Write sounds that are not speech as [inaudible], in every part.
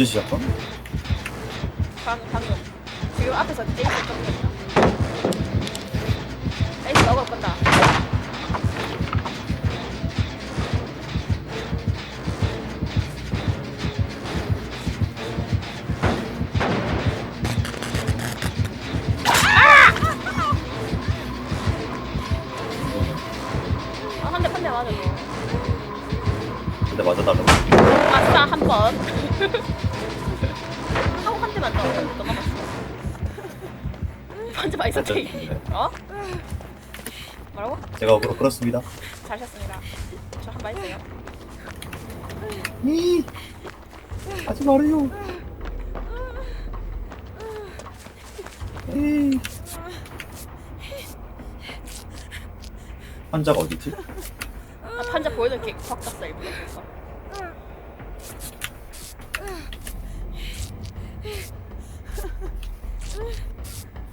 언제 시작함? 방 방금 지금 앞에서 에이스 쫓겼다. 에이스 먹을 건다. 아, 한 대, 한 대 맞아도. 근데 맞아 달라고. 아싸, 한 번. [laughs] 더. 한대 더 남았어. 반지 맛있었지? 어? 뭐라고? 제가 어그로 끌었습니다. 잘하셨습니다. 저 한번 했어요. 이 하지 말아요. 환자가 어디지? 아, 판자 보여줄게. 확 땄어, 일부러.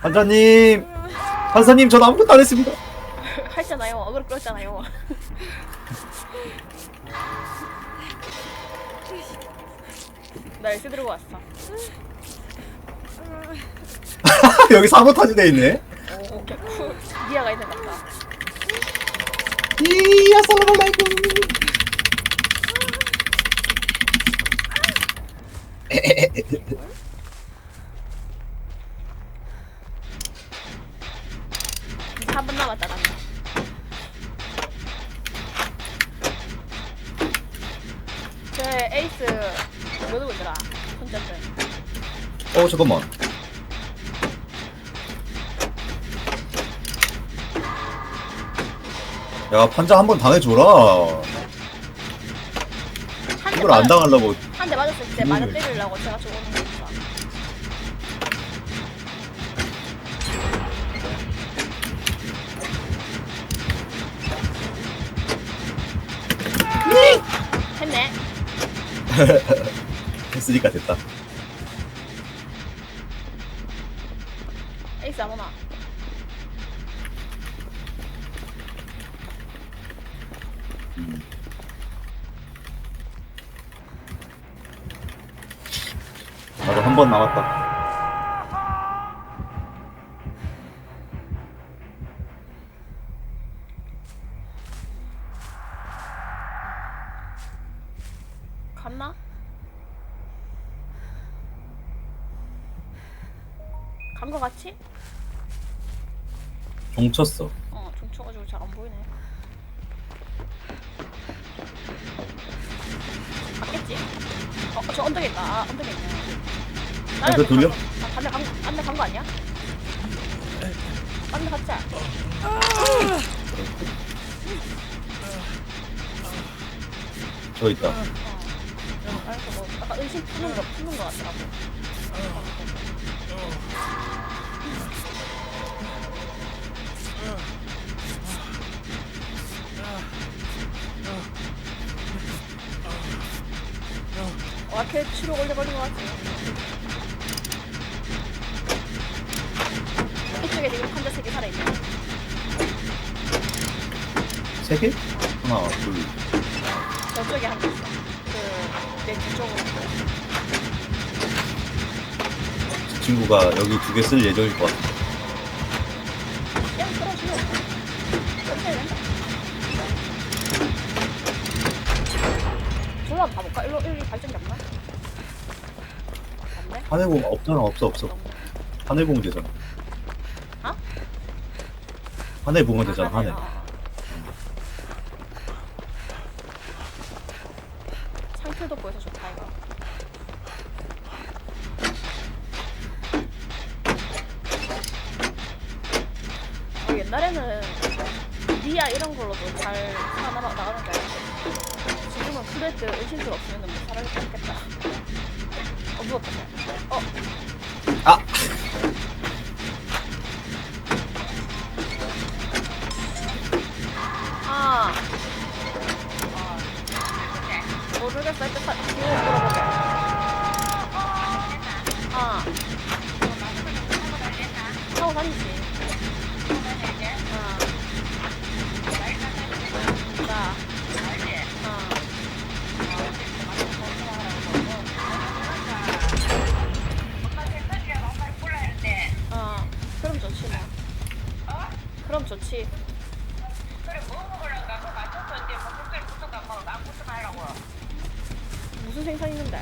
판사님! 판사님, 전 아무것도 안 했습니다! [laughs] 했잖아요. 어그로 끌었잖아요. [laughs] 나 열쇠 들고 왔어. [laughs] 여기 사보타지 돼 있네. 오, 오케이. 니아가 있는 것 같다. 이야, 살라발라이고! 4분 남았다 남자. 제 에이스 누구더라? 혼자서. 어 잠깐만. 야 판자 한 번 당해줘라. 이걸 안 당하려고. 한 대 맞았을 때 음. 맞아 때리려고 제가 죽었는데. 했네. [laughs] 했으니까 됐다. 에이스 아무나. 나도 한 번 남았다. 종 쳤어. 어, 중쳐가지고 잘 안 보이네. 맞겠지? 어, 저 언덕에 있다. 아, 언덕에 있네. 아, 그거 돌려? 아, 반대 간, 반대 간거 아니야? 반대 갔자. 저 있다. 어. 그래서 뭐 약간 의심 푸는 거 푸는 거 같더라고. 와, 걔 치료 걸려 걸린 것 같지. 이쪽에 지금 환자 세개 살아있네. 세 개? 하나, 둘. 저쪽에 한 개 있어. 그, 내 뒤쪽으로. 저 친구가 여기 두 개 쓸 예정일 것 같아. 하늘공 없잖아, 없어, 없어. 되잖아. 어? 하늘공은 되잖아, 하늘, 하늘. 어, 어. 상태도 보여서 좋다, 이거. 어, 옛날에는 니아 이런 걸로도 잘 살아나가 나가는 줄 알았는데 지금은 없으면 못 살아갈 수 있겠다. 어, 누웠다. 어, 아! 아. 아. 모르겠어. 일단 사, 뒤로 물어보게. 아. 타고 다니지. 좋지. 그래 뭐 먹으려고 아까 맞췄었는데 뭐 그때 무슨 거 먹어 아무것도 말라고. 무슨 생선 있는데?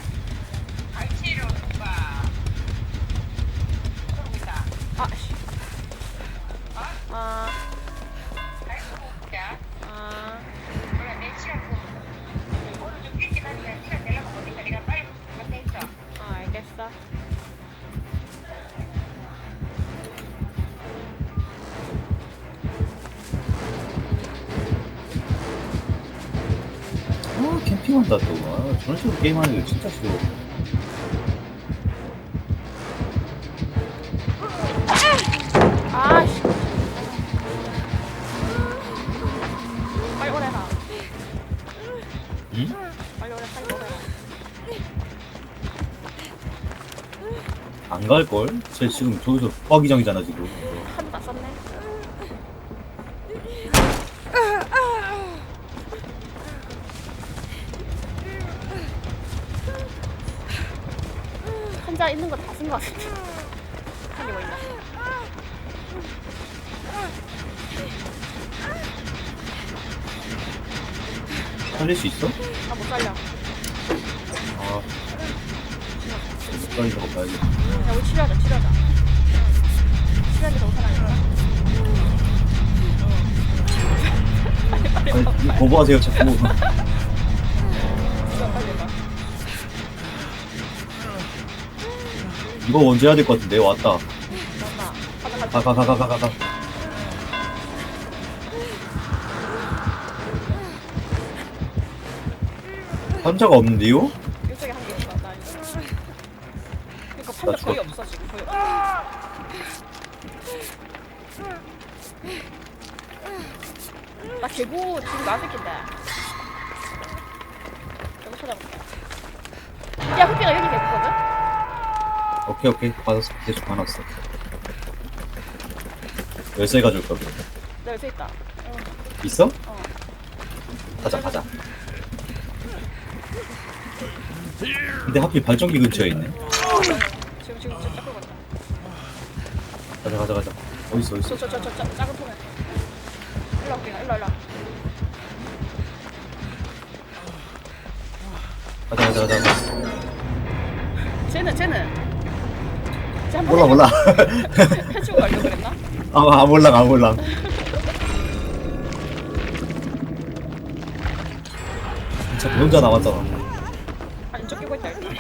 아 캠핑한다 또. 아, 저런 식으로 게임하는 게 진짜 싫어. 아, 씨. 빨리 오래라. 응? 빨리 오래, 빨리 오래라. 안 갈걸? 쟤 지금 저기서 뻑이정이잖아 지금. 한다 썼네. 한자 있는 거 다 쓴 거 같은데. 한개 뭐 있나? 살릴 수 있어? 아, 못 살려. 아. 못 살리는 거 봐야지. 야, 우리 치료하자, 치료하자. 치료하기 너무 편하니까. 아니, 이거 거부하세요 자꾸. [laughs] 이거 언제 해야 될 것 같은데 왔다. 가자, 가자. 가 가 가 가 가 가. 환자가 없는데요? 이쪽에 한 개 있어. 나 이거. 그러니까 판자 나 거의 죽었- 없어 지금 거의. 없어. 나 개구 지금 나을 낀데. 개구 찾아볼게. 야 흑기가 여기? 오케이 오케이 받았어 대충 받았어. 열쇠 가져올 거야. 나 여기 있다. 응. 있어? 어. 가자 가자. 근데 하필 발전기 근처에 있네. 지금 지금 저 짝을 건다. 가자 가자 가자. 어디 있어 어디 있어? 저저 저 저 작은 통에. 일로 와 흑기가 일로 일로. 가자 가자 가자. 가자. 쟤는 쟤는. 쟤 한번 몰라 몰라. [laughs] 해주고 가려고 그랬나? 아, 아 몰라 아 몰라. 진짜 그 혼자 남았잖아. 아니 쫓기고 있다 일단.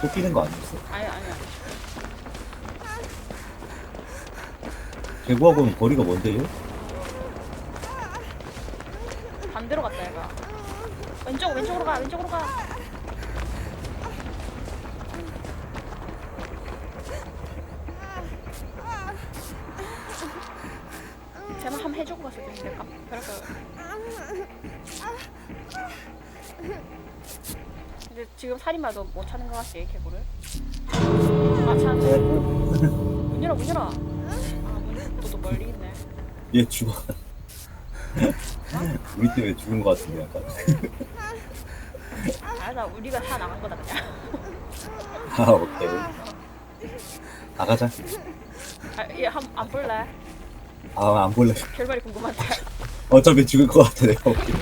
쫓기는 거 아니었어? 아니 아니야. 대구하고는 거리가 뭔데요? 반대로 갔다 얘가. 왼쪽 왼쪽으로 가 왼쪽으로 가. 쟤는 한번 해주고 갔을 때 될까? 그래서 이제 지금 살인마도 못 찾는 것 같지 개구를. 아 찾았네. 문 열어 문 열어. 아문 또또 멀리 있네. 얘 죽어. 우리 때문에 죽은 거 같은데 약간. 알아 우리가 다 나간 거다 그냥. 아 오케이. 나가자. 아 얘한안 볼래? 아안 볼래. 결말이 궁금한데. 어차피 죽을 것 같아 내가. 보기엔.